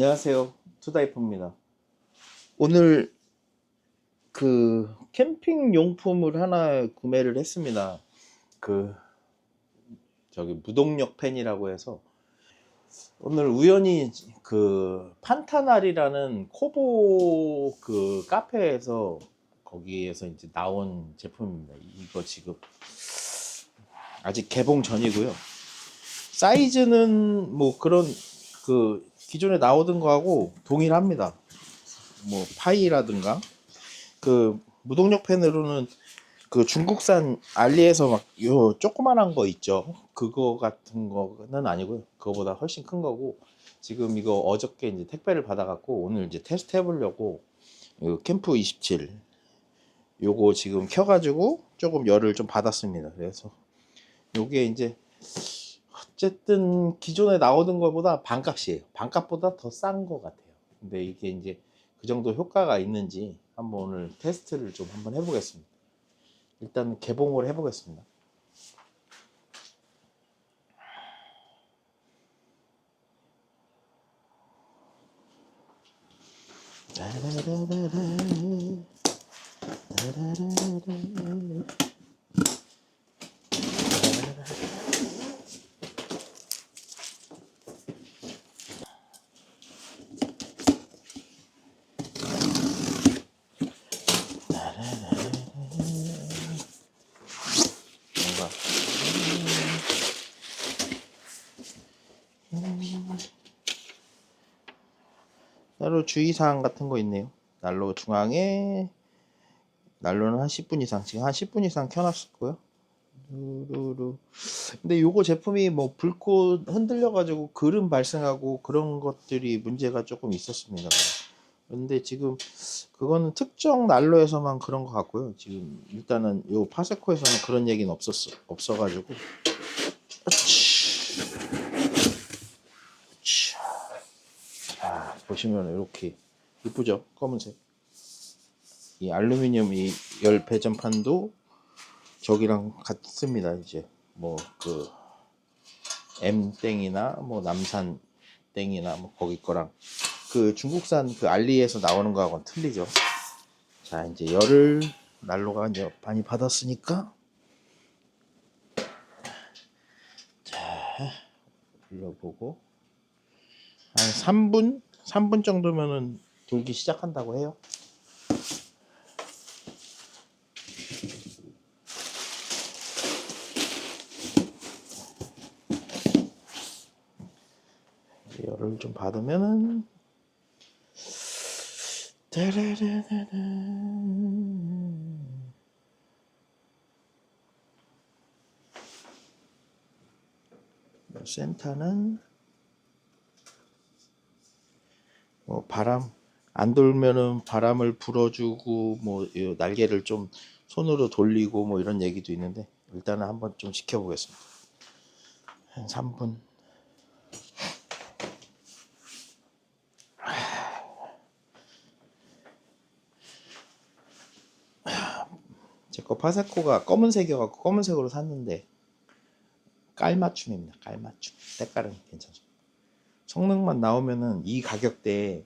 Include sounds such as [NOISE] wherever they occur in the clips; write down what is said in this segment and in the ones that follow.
안녕하세요. 투다이프입니다. 오늘 그 캠핑 용품을 하나 구매를 했습니다. 그 저기 무동력 펜이라고 해서 오늘 우연히 그 판타날이라는 코보 그 카페에서 거기에서 이제 나온 제품입니다. 이거 지금 아직 개봉 전이고요. 사이즈는 뭐 그런 그 기존에 나오던 거하고 동일합니다. 뭐 파이라든가 그 무동력 펜으로는 그 중국산 알리에서 막 요 조그만한 거 있죠. 그거 같은 거는 아니고요. 그거보다 훨씬 큰 거고 지금 이거 어저께 이제 택배를 받아갖고 오늘 이제 테스트 해보려고 요 캠프 27 요거 지금 켜가지고 조금 열을 좀 받았습니다. 그래서 요게 이제 어쨌든 기존에 나오던 것보다 반값이에요. 반값보다 더 싼 것 같아요. 근데 이게 이제 그 정도 효과가 있는지 한번 오늘 테스트를 좀 한번 해보겠습니다. 일단 개봉을 해보겠습니다. 뭔가 따로 주의사항 같은 거 있네요. 난로 중앙에 난로는 한 10분 이상 지금 한 10분 이상 켜놨었고요. 루루루. 근데 요거 제품이 뭐 불꽃 흔들려 가지고 그름 발생하고 그런 것들이 문제가 조금 있었습니다. 근데 지금 그거는 특정 난로에서만 그런 것 같고요. 지금 일단은 요 파세코에서는 그런 얘기는 없었어 없어가지고. 아치. 자, 아, 보시면 이렇게 이쁘죠? 검은색. 이 알루미늄 이 열 배전판도 저기랑 같습니다. 이제 뭐 그 M 땡이나 뭐 남산 땡이나 뭐 거기 거랑 그 중국산 그 알리에서 나오는 거하고는 틀리죠. 자 이제 열을 난로가 이제 많이 받았으니까 자 불러보고 한 3분 3분 정도면은 돌기 시작한다고 해요. 열을 좀 받으면은. 뭐 센터는 뭐 바람 안 돌면은 바람을 불어주고 뭐이 날개를 좀 손으로 돌리고 뭐 이런 얘기도 있는데 일단은 한번 좀 시켜보겠습니다. 한 3분. 제 거 파세코가 검은색이어갖고 검은색으로 샀는데 깔맞춤입니다. 깔맞춤. 때깔은 괜찮죠. 성능만 나오면은 이 가격대에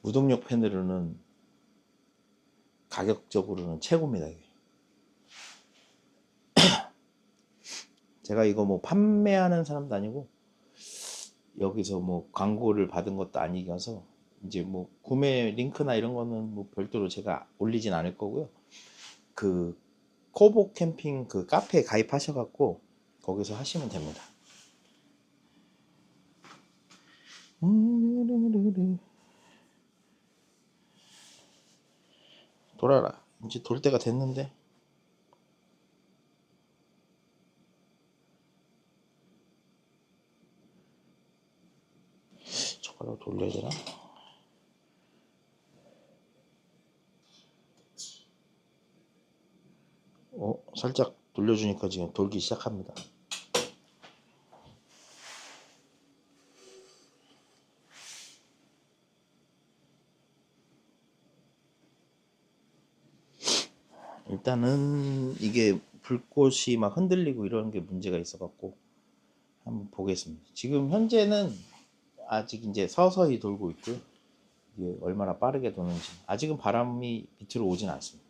무동력 펜으로는 가격적으로는 최고입니다. [CLEARS THROAT] 제가 이거 뭐 판매하는 사람도 아니고 여기서 뭐 광고를 받은 것도 아니어서 이제 뭐 구매 링크나 이런 거는 뭐 별도로 제가 올리진 않을 거고요. 그 코보 캠핑 그 카페에 가입하셔갖고 거기서 하시면 됩니다. 돌아라. 이제 돌 때가 됐는데. 저거로 돌려야 되나? 어, 살짝 돌려주니까 지금 돌기 시작합니다. 일단은 이게 불꽃이 막 흔들리고 이런 게 문제가 있어 갖고 한번 보겠습니다. 지금 현재는 아직 이제 서서히 돌고 있고요. 이게 얼마나 빠르게 도는지 아직은 바람이 밑으로 오진 않습니다.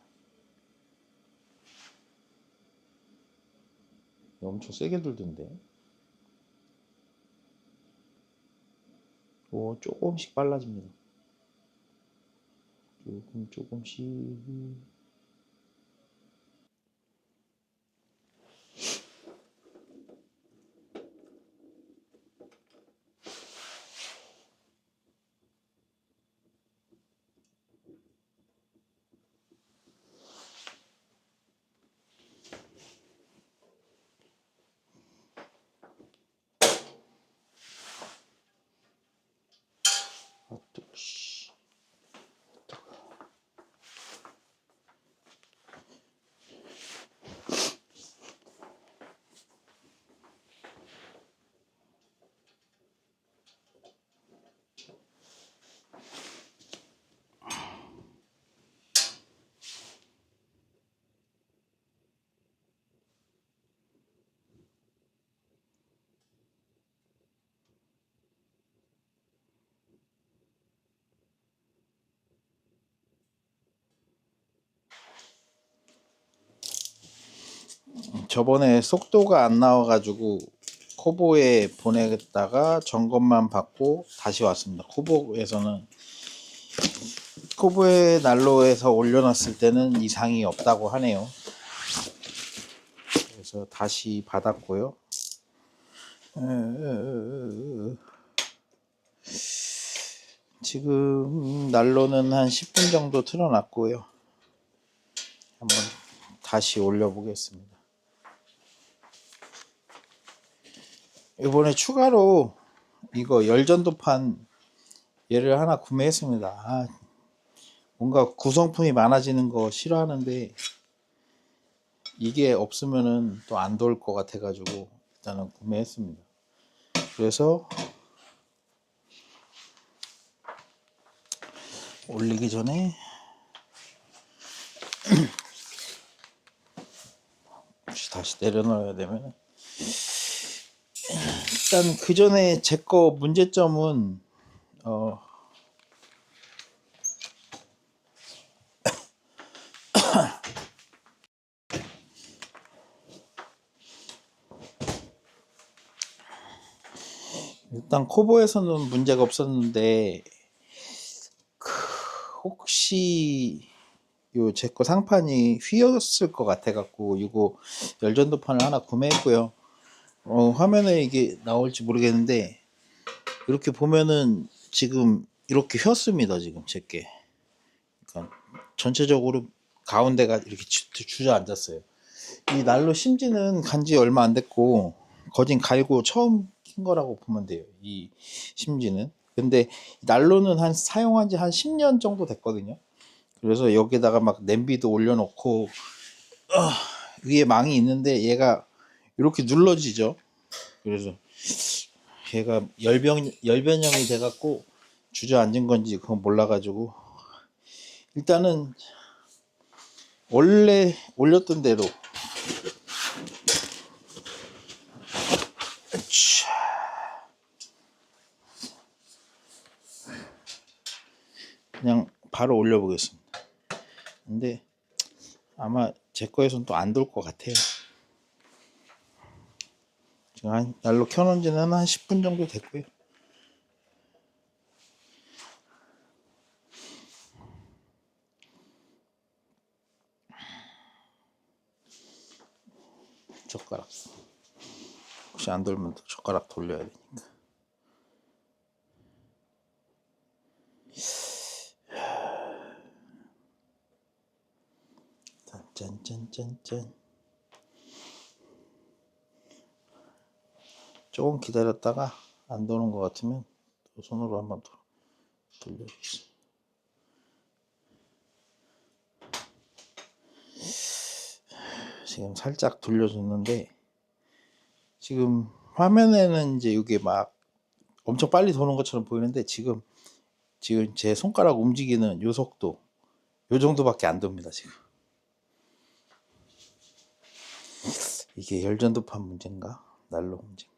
엄청 세게 돌던데. 오 조금씩 빨라집니다. 조금 조금씩. 저번에 속도가 안 나와가지고 코보에 보내다가 점검만 받고 다시 왔습니다. 코보에서는 코보에 난로에서 올려놨을 때는 이상이 없다고 하네요. 그래서 다시 받았고요. 지금 난로는 한 10분 정도 틀어놨고요. 한번 다시 올려보겠습니다. 이번에 추가로 이거 열전도판 얘를 하나 구매했습니다. 아, 뭔가 구성품이 많아지는 거 싫어하는데 이게 없으면은 또 안 돌 것 같아가지고 일단은 구매했습니다. 그래서 올리기 전에 [CLEARS THROAT] 다시 내려놔야 되면 일단 그 전에 제 거 문제점은 어 [COUGHS] 일단 코보에서는 문제가 없었는데 그 혹시 요 제 거 상판이 휘었을 것 같아 갖고 이거 열전도판을 하나 구매했고요. 어, 화면에 이게 나올지 모르겠는데 이렇게 보면은 지금 이렇게 휘었습니다 지금 제게. 그러니까 전체적으로 가운데가 이렇게 주, 주저앉았어요. 이 난로 심지는 간지 얼마 안 됐고 거진 갈고 처음 킨 거라고 보면 돼요 이 심지는. 근데 난로는 한 사용한 지 한 10년 정도 됐거든요. 그래서 여기다가 막 냄비도 올려놓고 어, 위에 망이 있는데 얘가 이렇게 눌러지죠. 그래서 얘가 열병 열변형이 돼갖고 주저앉은 건지 그건 몰라가지고 일단은 원래 올렸던 대로. 그냥 바로 올려보겠습니다. 근데 아마 제 거에선 또 안 돌 것 같아요. 한 날로 켜놓은 지는 한 10분 정도 됐고요. 젓가락. 혹시 안 돌면 또 젓가락 돌려야 되니까. 짠짠짠짠. 조금 기다렸다가 안 도는 것 같으면 또 손으로 한번 더 돌려주겠습니다. 지금 살짝 돌려줬는데 지금 화면에는 이제 이게 막 엄청 빨리 도는 것처럼 보이는데 지금 지금 제 손가락 움직이는 요 속도 요 정도밖에 안 돕니다 지금. 이게 열전도판 문제인가? 난로 문제인가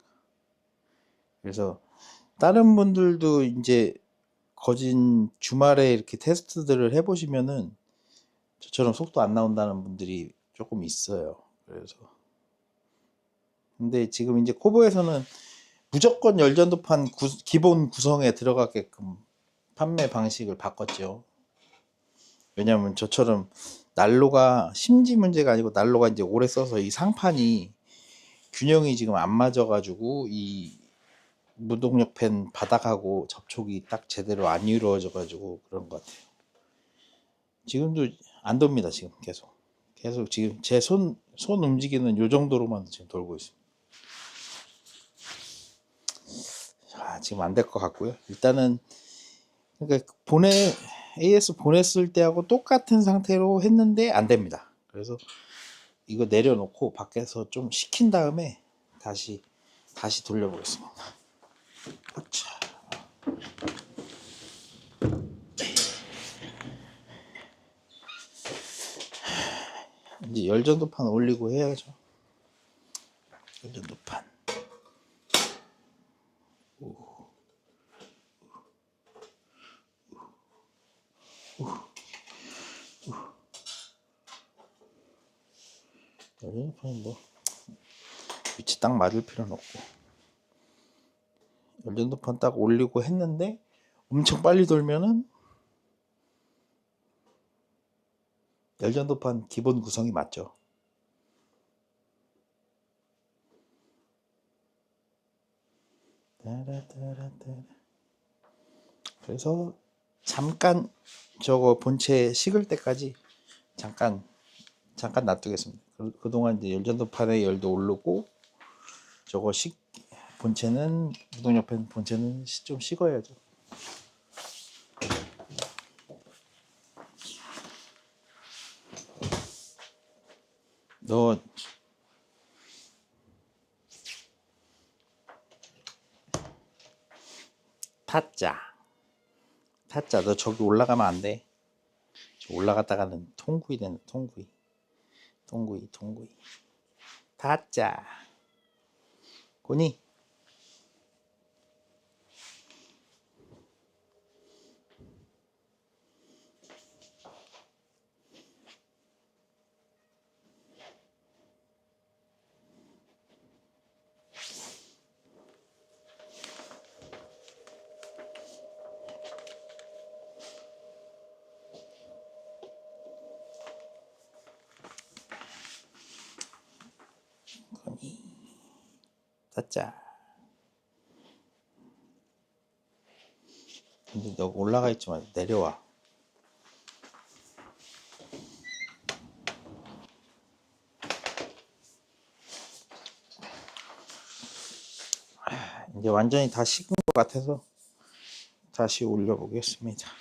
그래서 다른 분들도 이제 거진 주말에 이렇게 테스트들을 해보시면은 저처럼 속도 안 나온다는 분들이 조금 있어요. 그래서 근데 지금 이제 코보에서는 무조건 열전도판 구- 기본 구성에 들어가게끔 판매 방식을 바꿨죠. 왜냐면 저처럼 난로가 심지 문제가 아니고 난로가 이제 오래 써서 이 상판이 균형이 지금 안 맞아가지고 이 무동력 팬 바닥하고 접촉이 딱 제대로 안 이루어져 가지고 그런 것 같아요. 지금도 안 돕니다. 지금 계속 계속 지금 제손손 움직이는 요 정도로만 지금 돌고 있습니다. 아, 지금 안 될 것 같고요. 일단은 그러니까 보내 AS 보냈을 때하고 똑같은 상태로 했는데 안 됩니다. 그래서 이거 내려놓고 밖에서 좀 식힌 다음에 다시 다시 돌려보겠습니다. 이제 열전도판 올리고 해야죠. 열전도판. 열전도판은 뭐 위치 딱 맞을 필요는 없고 열전도판 딱 올리고 했는데 엄청 빨리 돌면은 열전도판 기본 구성이 맞죠. 그래서 잠깐 저거 본체 식을 때까지 잠깐 잠깐 놔두겠습니다. 그, 그동안 이제 열전도판에 열도 오르고 저거 식 본체는 무동력 팬 본체는 시- 좀 식어야죠. 너 타짜. 타짜. 너 저기 올라가면 안 돼. 저 올라갔다가는 통구이 되는 통구이. 통구이 통구이. 타짜. 고니 타짜 근데 너 올라가 있지만 내려와 아, 이제 완전히 다 식은 것 같아서 다시 올려보겠습니다.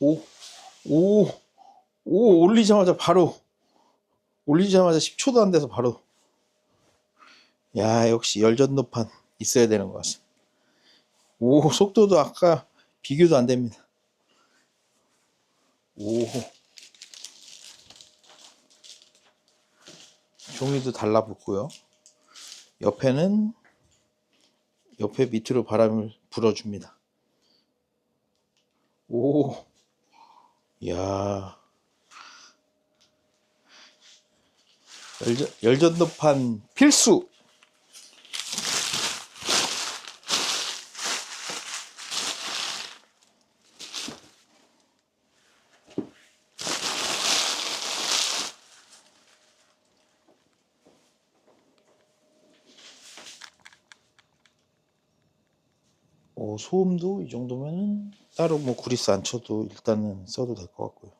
오, 오, 오, 올리자마자 바로, 올리자마자 10초도 안 돼서 바로. 야, 역시 열전도판 있어야 되는 것 같습니다. 오, 속도도 아까 비교도 안 됩니다. 오. 종이도 달라붙고요. 옆에는 옆에 밑으로 바람을 불어줍니다. 오, 야, 열전, 열전도판 필수. 어, 소음도 이 정도면은 따로 뭐 구리스 안 쳐도 일단은 써도 될 것 같고요.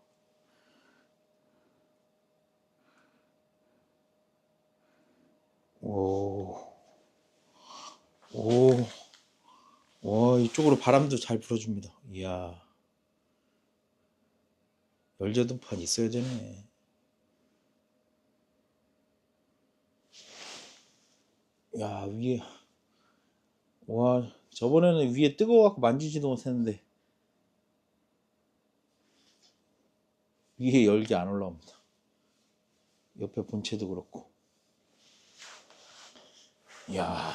오, 오, 와, 이쪽으로 바람도 잘 불어줍니다. 이야, 열전도판 있어야 되네. 야 위에 와 저번에는 위에 뜨거워갖고 만지지도 못했는데 위에 열기 안 올라옵니다. 옆에 본체도 그렇고. 야,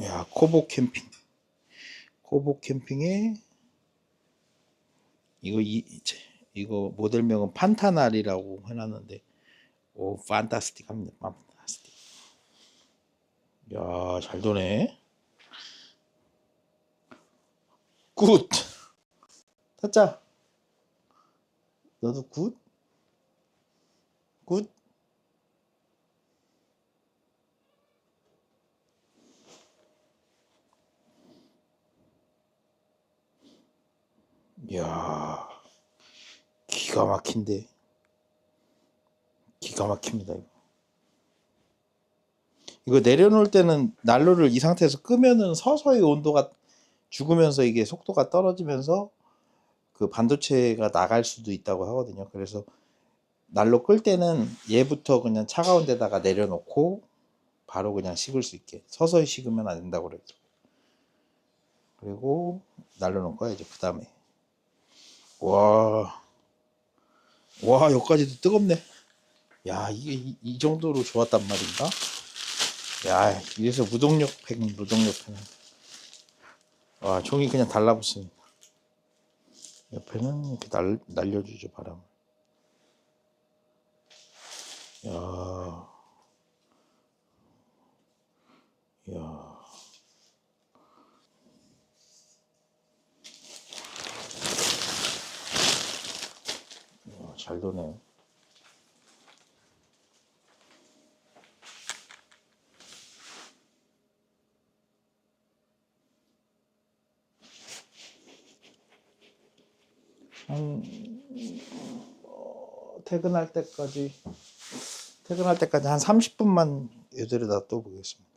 야 코보 캠핑. 코보 캠핑에 이거 이 이제 이거 모델명은 판타날이라고 해놨는데 오 판타스틱합니다. 판타스틱. 야, 잘 도네. 굿. 타짜. 너도 굿? 굿? 이야, 기가 막힌데. 기가 막힙니다, 이거. 이거 내려놓을 때는 난로를 이 상태에서 끄면은 서서히 온도가 죽으면서 이게 속도가 떨어지면서 그 반도체가 나갈 수도 있다고 하거든요. 그래서 난로 끌 때는 얘부터 그냥 차가운 데다가 내려놓고 바로 그냥 식을 수 있게 서서히 식으면 안 된다고 그랬죠. 그리고 난로 놓을 거야 이제 그 다음에 와, 와 여기까지도 뜨겁네. 야 이게 이, 이 정도로 좋았단 말인가? 야 이래서 무동력 팩 무동력 팩. 와 종이 그냥 달라붙습니다. 옆에는 이렇게 날, 날려주죠 바람을. 야, 야. 야, 잘 도네. 한 어, 퇴근할 때까지 퇴근할 때까지 한 30분만 이대로 놔둬 보겠습니다.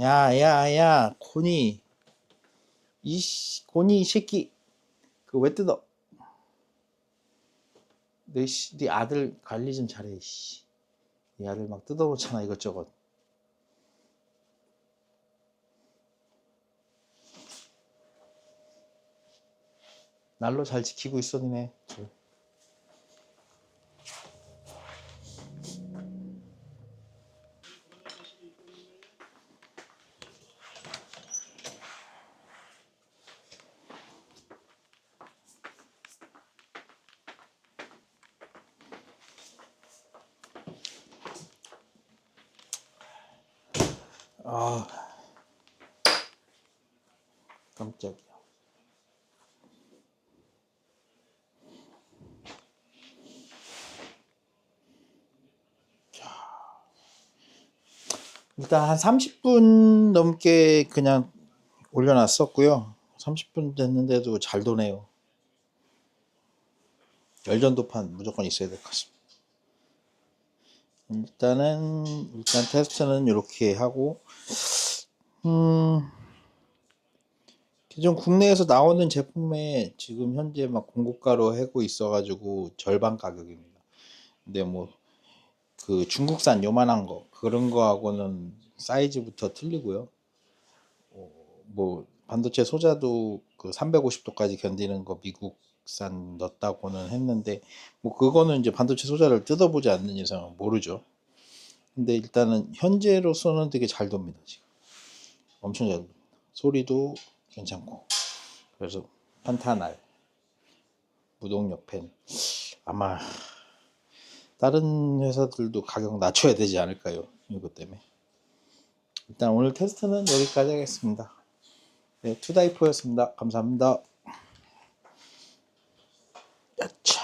야, 야, 야, 고니. 이 씨, 고니 이 새끼. 그왜 뜯어? 내 씨, 네 아들 관리 좀 잘해, 씨. 네 아들 막 뜯어놓잖아, 이것저것. 날로 잘 지키고 있어, 니네. 아, 깜짝이야. 일단 한 30분 넘게 그냥 올려놨었고요. 30분 됐는데도 잘 도네요. 열전도판 무조건 있어야 될 것 같습니다. 일단은 일단 테스트는 이렇게 하고 음 기존 국내에서 나오는 제품에 지금 현재 막 공고가로 하고 있어가지고 절반 가격입니다. 근데 뭐 그 중국산 요만한 거 그런 거하고는 사이즈부터 틀리고요. 어, 뭐 반도체 소자도 그 350도까지 견디는 거 미국산 넣었다고는 했는데 뭐 그거는 이제 반도체 소자를 뜯어보지 않는 이상은 모르죠. 근데 일단은 현재로서는 되게 잘 돕니다 지금 엄청 잘 돕니다. 소리도 괜찮고 그래서 판타날 무동력 펜 아마 다른 회사들도 가격 낮춰야 되지 않을까요? 이것 때문에. 일단 오늘 테스트는 여기까지 하겠습니다. 네, 투다이포였습니다. 감사합니다. 야차.